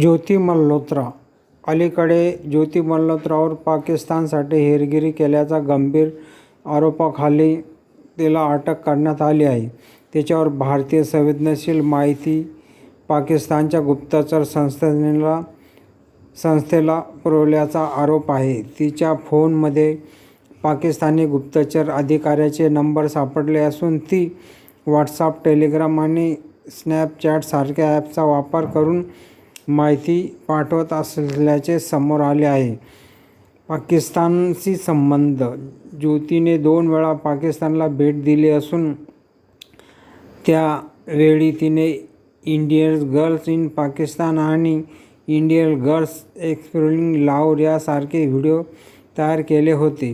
ज्योती मल्होत्रा अलीकडे ज्योती मल्होत्रावर पाकिस्तानसाठी हेरगिरी केल्याचा गंभीर आरोपाखाली तिला अटक करण्यात आली आहे. तिच्यावर भारतीय संवेदनशील माहिती पाकिस्तानच्या गुप्तचर संस्थेला संस्थेला पुरवल्याचा आरोप आहे. तिच्या फोनमध्ये पाकिस्तानी गुप्तचर अधिकाऱ्याचे नंबर सापडले असून ती व्हॉट्सअप, टेलिग्राम आणि स्नॅपचॅटसारख्या ॲपचा वापर करून माहिती पाठवत असल्याचे समोर आले आहे. पाकिस्तानशी संबंध ज्योतीने दोन वेळा पाकिस्तानला भेट दिली असून त्यावेळी तिने इंडियन गर्ल्स इन पाकिस्तान आणि इंडियन गर्ल्स एक्सप्लोरिंग लाहोर यासारखे व्हिडिओ तयार केले होते.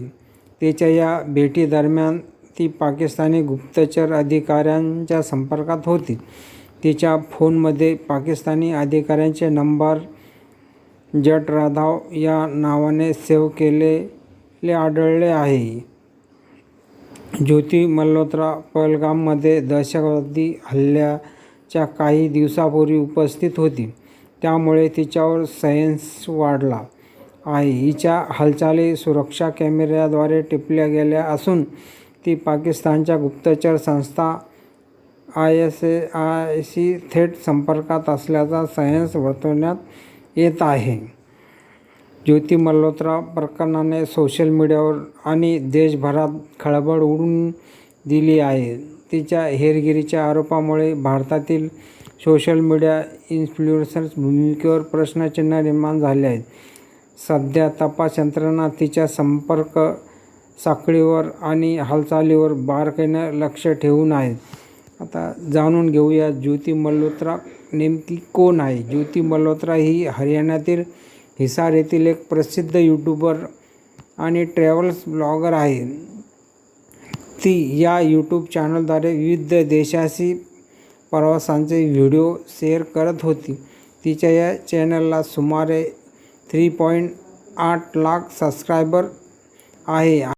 तिच्या या भेटीदरम्यान ती पाकिस्तानी गुप्तचर अधिकाऱ्यांच्या संपर्कात होती. तिच्या फोनमध्ये पाकिस्तानी अधिकाऱ्यांचे नंबर जट राधाव या नावाने सेव्ह केलेले आढळले आहे. ज्योती मल्होत्रा पहलगाममध्ये दहशतवादी हल्ल्याच्या काही दिवसांपूर्वी उपस्थित होती. त्यामुळे तिच्यावर सायन्स वाढला आहे. हिच्या हालचाली सुरक्षा कॅमेऱ्याद्वारे टिपल्या गेल्या असून ती पाकिस्तानच्या गुप्तचर संस्था आय एस ए आयशी थेट संपर्कात असल्याचा सायन्स वर्तवण्यात येत आहे. ज्योती मल्होत्रा प्रकरणाने सोशल मीडियावर आणि देशभरात खळबळ उडून दिली आहे. तिच्या हेरगिरीच्या आरोपामुळे भारतातील सोशल मीडिया इन्फ्लुएन्सर्स भूमिकेवर प्रश्नचिन्ह निर्माण झाले आहेत सध्या तपास यंत्रणा तिच्या संपर्क साखळीवर आणि हालचालीवर बारकाईनं लक्ष ठेवून आहेत. आता जाणून घेऊया ज्योती मल्होत्रा नेमकी कोण आहे? ज्योती मल्होत्रा ही हरियाणातील हिसार येथील एक प्रसिद्ध यूट्यूबर आणि ट्रॅव्हल्स ब्लॉगर आहे. ती या यूट्यूब चॅनलद्वारे विविध देशाशी प्रवासांचे व्हिडिओ शेअर करत होती. तिच्या या चॅनलला सुमारे थ्री पॉईंट आठ लाख सबस्क्रायबर आहे